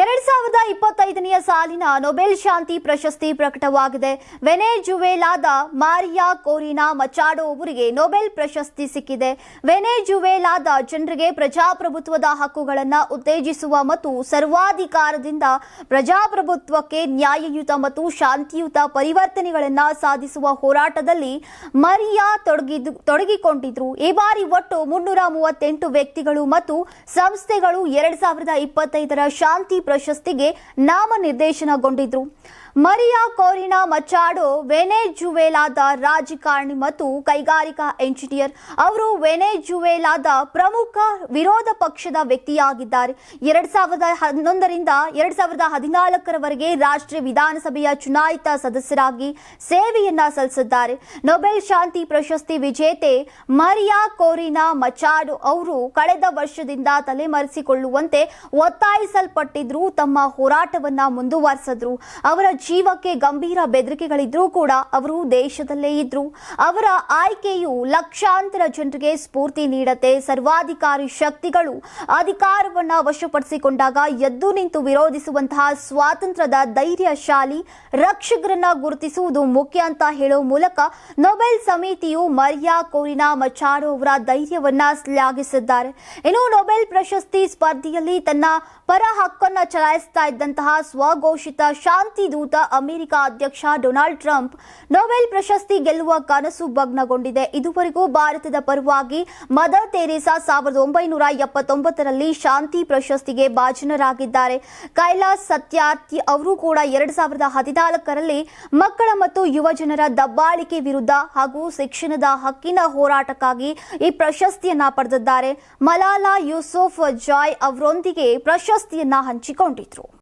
ಎರಡ್ ಸಾವಿರದ ಇಪ್ಪತ್ತೈದನೆಯ ಸಾಲಿನ ನೊಬೆಲ್ ಶಾಂತಿ ಪ್ರಶಸ್ತಿ ಪ್ರಕಟವಾಗಿದೆ. ವೆನೆಜುವೆಲಾದ ಮಾರಿಯಾ ಕೋರಿನಾ ಮಚಾಡೋ ಅವರಿಗೆ ನೊಬೆಲ್ ಪ್ರಶಸ್ತಿ ಸಿಕ್ಕಿದೆ. ವೆನೆಜುವೆಲಾದ ಜನರಿಗೆ ಪ್ರಜಾಪ್ರಭುತ್ವದ ಹಕ್ಕುಗಳನ್ನು ಉತ್ತೇಜಿಸುವ ಮತ್ತು ಸರ್ವಾಧಿಕಾರದಿಂದ ಪ್ರಜಾಪ್ರಭುತ್ವಕ್ಕೆ ನ್ಯಾಯಯುತ ಮತ್ತು ಶಾಂತಿಯುತ ಪರಿವರ್ತನೆಗಳನ್ನು ಸಾಧಿಸುವ ಹೋರಾಟದಲ್ಲಿ ಮರಿಯಾ ತೊಡಗಿದ್ದು ತೊಡಗಿಕೊಂಡಿದ್ರು. ಈ ಬಾರಿ ಒಟ್ಟು ಮುನ್ನೂರ ಮೂವತ್ತೆಂಟು ವ್ಯಕ್ತಿಗಳು ಮತ್ತು ಸಂಸ್ಥೆಗಳು ಎರಡ್ ಸಾವಿರದ ಇಪ್ಪತ್ತೈದರ ಶಾಂತಿ ಪ್ರಶಸ್ತಿಗೆ ನಾಮನಿರ್ದೇಶನಗೊಂಡಿದ್ರು. ಮರಿಯಾ ಕೋರಿನಾ ಮಚಾಡೋ ವೆನೆಜುವೆಲಾದ ರಾಜಕಾರಣಿ ಮತ್ತು ಕೈಗಾರಿಕಾ ಎಂಜಿನಿಯರ್. ಅವರು ವೆನೆಜುವೆಲಾದ ಪ್ರಮುಖ ವಿರೋಧ ಪಕ್ಷದ ವ್ಯಕ್ತಿಯಾಗಿದ್ದಾರೆ. ಎರಡ್ ಸಾವಿರದ ಹನ್ನೊಂದರಿಂದ ಎರಡ್ ಸಾವಿರದ ಹದಿನಾಲ್ಕರವರೆಗೆ ರಾಷ್ಟ್ರೀಯ ವಿಧಾನಸಭೆಯ ಚುನಾಯಿತ ಸದಸ್ಯರಾಗಿ ಸೇವೆಯನ್ನ ಸಲ್ಲಿಸಿದ್ದಾರೆ. ನೊಬೆಲ್ ಶಾಂತಿ ಪ್ರಶಸ್ತಿ ವಿಜೇತೆ ಮರಿಯಾ ಕೋರಿನಾ ಮಚಾಡೋ ಅವರು ಕಳೆದ ವರ್ಷದಿಂದ ತಲೆಮರೆಸಿಕೊಳ್ಳುವಂತೆ ಒತ್ತಾಯಿಸಲ್ಪಟ್ಟಿದ್ರು, ತಮ್ಮ ಹೋರಾಟವನ್ನ ಮುಂದುವರೆಸಿದ್ರು. ಅವರ ಜೀವಕ್ಕೆ ಗಂಭೀರ ಬೆದರಿಕೆಗಳಿದ್ರೂ ಕೂಡ ಅವರು ದೇಶದಲ್ಲೇ ಇದ್ರು. ಅವರ ಆಯ್ಕೆಯು ಲಕ್ಷಾಂತರ ಜನರಿಗೆ ಸ್ಫೂರ್ತಿ ನೀಡತೆ ಸರ್ವಾಧಿಕಾರಿ ಶಕ್ತಿಗಳು ಅಧಿಕಾರವನ್ನು ವಶಪಡಿಸಿಕೊಂಡಾಗ ಎದ್ದು ನಿಂತು ವಿರೋಧಿಸುವಂತಹ ಸ್ವಾತಂತ್ರ್ಯದ ಧೈರ್ಯಶಾಲಿ ರಕ್ಷಕರನ್ನ ಗುರುತಿಸುವುದು ಮುಖ್ಯ ಅಂತ ಹೇಳೋ ಮೂಲಕ ನೊಬೆಲ್ ಸಮಿತಿಯು ಮರಿಯಾ ಕೋರಿನಾ ಮಚಾಡೋ ಅವರ ಧೈರ್ಯವನ್ನ ಶ್ಲಾಘಿಸಿದ್ದಾರೆ. ಇನ್ನು ನೊಬೆಲ್ ಪ್ರಶಸ್ತಿ ಸ್ಪರ್ಧೆಯಲ್ಲಿ ತನ್ನ ಪರ ಹಕ್ಕನ್ನು ಚಲಾಯಿಸ್ತಾ ಇದ್ದಂತಹ ಸ್ವಘೋಷಿತ ಶಾಂತಿ ದೂತ ಅಮೆರಿಕ ಅಧ್ಯಕ್ಷ ಡೊನಾಲ್ಡ್ ಟ್ರಂಪ್ ನೊಬೆಲ್ ಪ್ರಶಸ್ತಿ ಗೆಲ್ಲುವ ಕನಸು ಭಗ್ನಗೊಂಡಿದೆ. ಇದುವರೆಗೂ ಭಾರತದ ಪರವಾಗಿ ಮದರ್ ತೆರೇಸಾ ಸಾವಿರದ ಒಂಬೈನೂರ ಎಪ್ಪತ್ತೊಂಬತ್ತರಲ್ಲಿ ಶಾಂತಿ ಪ್ರಶಸ್ತಿಗೆ ಭಾಜನರಾಗಿದ್ದಾರೆ. ಕೈಲಾಸ್ ಸತ್ಯಾರ್ಥಿ ಅವರು ಕೂಡ ಎರಡು ಸಾವಿರದ ಹದಿನಾಲ್ಕರಲ್ಲಿ ಮಕ್ಕಳ ಮತ್ತು ಯುವಜನರ ದಬ್ಬಾಳಿಕೆ ವಿರುದ್ಧ ಹಾಗೂ ಶಿಕ್ಷಣದ ಹಕ್ಕಿನ ಹೋರಾಟಕ್ಕಾಗಿ ಈ ಪ್ರಶಸ್ತಿಯನ್ನ ಪಡೆದಿದ್ದಾರೆ. ಮಲಾಲಾ ಯೂಸುಫ್ ಜಾಯ್ ಅವರೊಂದಿಗೆ ಪ್ರಶಸ್ತಿಯನ್ನ ಹಂಚಿಕೊಂಡಿದ್ರು.